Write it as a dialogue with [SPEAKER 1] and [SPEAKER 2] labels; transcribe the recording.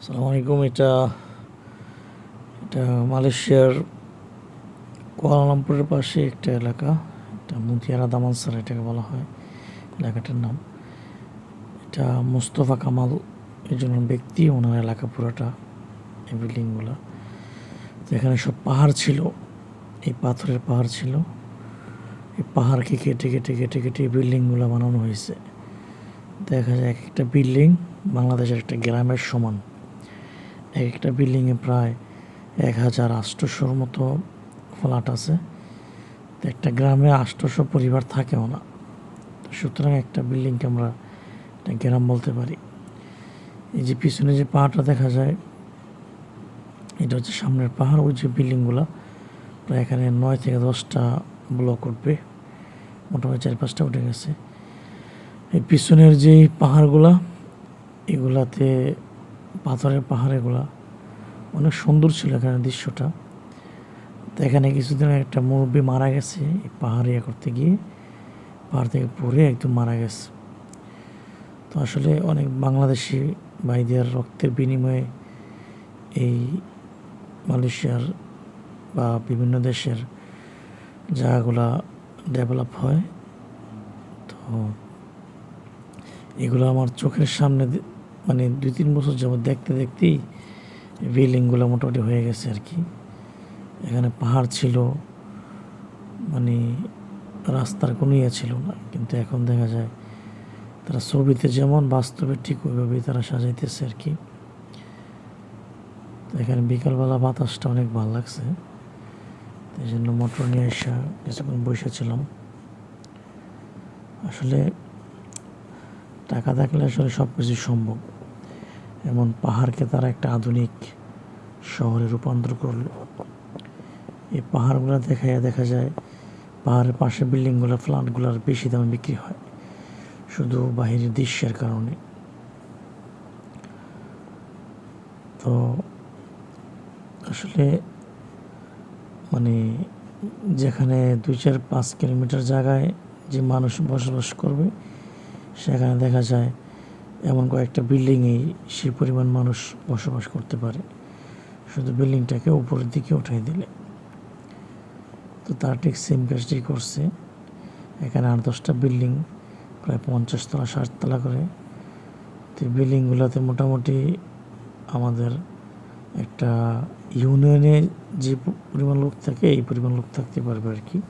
[SPEAKER 1] আসসালামু আলাইকুম, এটা এটা মালয়েশিয়ার কুয়ালালামপুরের পাশে একটা এলাকা, এটা মুতিয়ারা দামানসার এটাকে বলা হয়, এলাকাটার নাম। এটা মুস্তফা কামাল একজন ব্যক্তি, ওনার এলাকা পুরোটা এই বিল্ডিংগুলো তো এখানে সব পাহাড় ছিল, এই পাথরের পাহাড় ছিল। এই পাহাড়কে কেটে কেটে কেটে কেটে এই বিল্ডিংগুলো বানানো হয়েছে। দেখা যায় এক একটা বিল্ডিং বাংলাদেশের একটা গ্রামের সমান। এক একটা বিল্ডিংয়ে প্রায় এক হাজার আটশোশোর মতো ফ্ল্যাট আছে। তো একটা গ্রামে আটশোশো পরিবার থাকেও না। তো সুতরাং একটা বিল্ডিংকে আমরা একটা গ্রাম বলতে পারি। এই যে পিছনে যে পাহাড়টা দেখা যায়, এটা হচ্ছে সামনের পাহাড়। ওই যে বিল্ডিংগুলো প্রায় এখানে নয় থেকে দশটা ব্লক উঠবে। মোটামুটি চার পাঁচটা উঠে গেছে। এই পিছনের যে পাহাড়গুলা, এগুলাতে পাথরের পাহাড় এগুলা অনেক সুন্দর ছিল এখানে দৃশ্যটা। তো এখানে কিছুদিন একটা মুরব্বী মারা গেছে এই পাহাড় ইয়ে করতে গিয়ে। পাহাড় থেকে পড়ে একদম মারা গেছে। তো আসলে অনেক বাংলাদেশি ভাইদের রক্তের বিনিময়ে এই মালয়েশিয়ার বা বিভিন্ন দেশের জায়গাগুলা ডেভেলপ হয়। তো এগুলো আমার চোখের সামনে মানে দুই তিন বছর যাবত দেখতে দেখতেই বিল্ডিংগুলো মোটামুটি হয়ে গেছে আর কি। এখানে পাহাড় ছিল মানে রাস্তার কোনো ইয়ে ছিল না। কিন্তু এখন দেখা যায় তারা ছবিতে যেমন বাস্তবে ঠিক ওইভাবেই তারা সাজাইতেছে আর কি। তো এখানে বিকালবেলা বাতাসটা অনেক ভালো লাগছে। এই জন্য মোটর নিয়ে এসে কিছুক্ষণ বসেছিলাম। আসলে টাকা থাকলে আসলে সব কিছু সম্ভব। এমন পাহাড়কে তারা একটা আধুনিক শহরে রূপান্তর করল। এই পাহাড়গুলো দেখাইয়া দেখা যায়, পাহাড়ের পাশে বিল্ডিংগুলো, ফ্ল্যাটগুলোর বেশি দামে বিক্রি হয়। শুধু বাহিরের দৃশ্যের কারণে। তো আসলে মানে যেখানে দুই চার পাঁচ কিলোমিটার জায়গায় যে মানুষ বসবাস করবে, সেখানে দেখা যায় এমন কয়েকটা বিল্ডিংয়েই সেই পরিমাণ মানুষ বসবাস করতে পারে। শুধু বিল্ডিংটাকে উপরের দিকে উঠাই দিলে। তো তার ঠিক সেম কাজটি করছে। এখানে আট দশটা বিল্ডিং, প্রায় পঞ্চাশ তলা, ষাট তলা করে। তো বিল্ডিংগুলোতে মোটামুটি আমাদের একটা ইউনিয়নে যে পরিমাণ লোক থাকে, এই পরিমাণ লোক থাকতে পারবে আর কি।